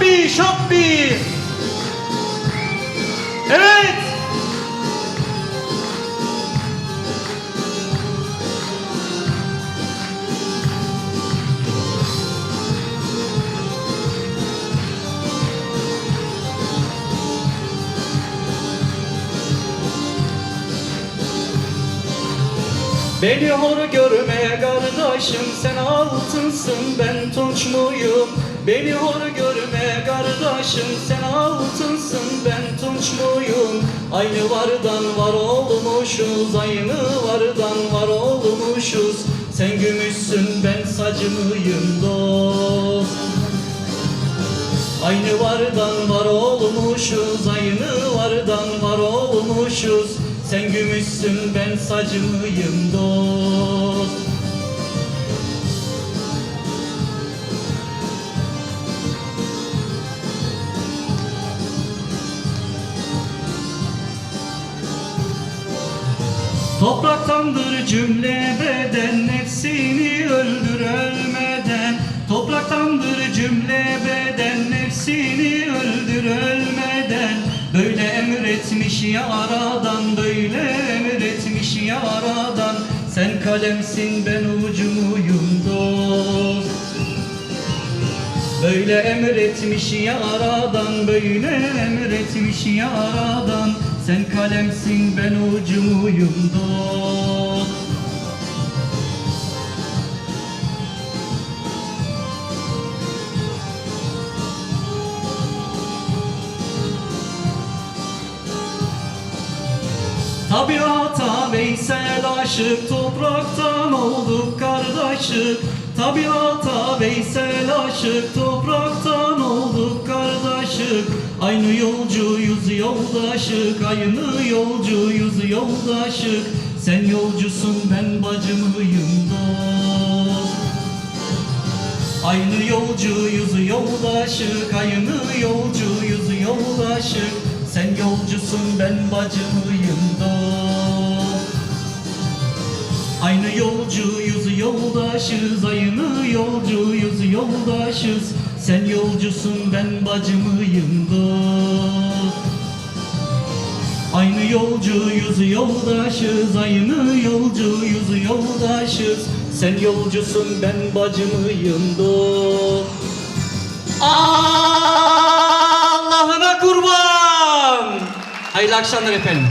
Şappi, şappi. Evet. Beni hor görme kardeşim sen altınsın ben tunç muyum Beni hor görme kardeşim sen altınsın ben tunç muyum Aynı vardan var olmuşuz aynı vardan var olmuşuz Sen gümüşsün ben sacı mıyım dost Aynı vardan var olmuşuz, aynı vardan var olmuşuz. Sen gümüşsün ben sacıyım dost. Topraktandır cümle beden nefsini öldür ölmeden. Topraktandır cümle beden nefsini öldür ölmeden. Böyle emretmiş yaradan böyle emretmiş yaradan. Sen kalemsin ben ucumuyum Böyle emretmiş yaradan böyle emretmiş yaradan. Sen kalemsin ben ucumuyum dost. Tabiata Veysel aşık topraktan olduk kardeşik Tabiata Veysel aşık topraktan olduk kardeşik Aynı yolcuyuz yoldaşık Aynı yolcuyuz yoldaşık. Sen yolcusun ben bacımıyım dost Aynı yolcuyuz yoldaşık Aynı yolcuyuz yoldaşık. Sen yolcusun ben bacımıyım dost Aynı yolcuyuz yoldaşız Aynı yolcuyuz yoldaşız. Sen yolcusun ben bacımıyım dost. Aynı yolcuyuz yoldaşız Aynı yolcuyuz yoldaşız. Sen yolcusun ben bacımıyım dost. Allah'ına kurban! Hayırlı akşamlar efendim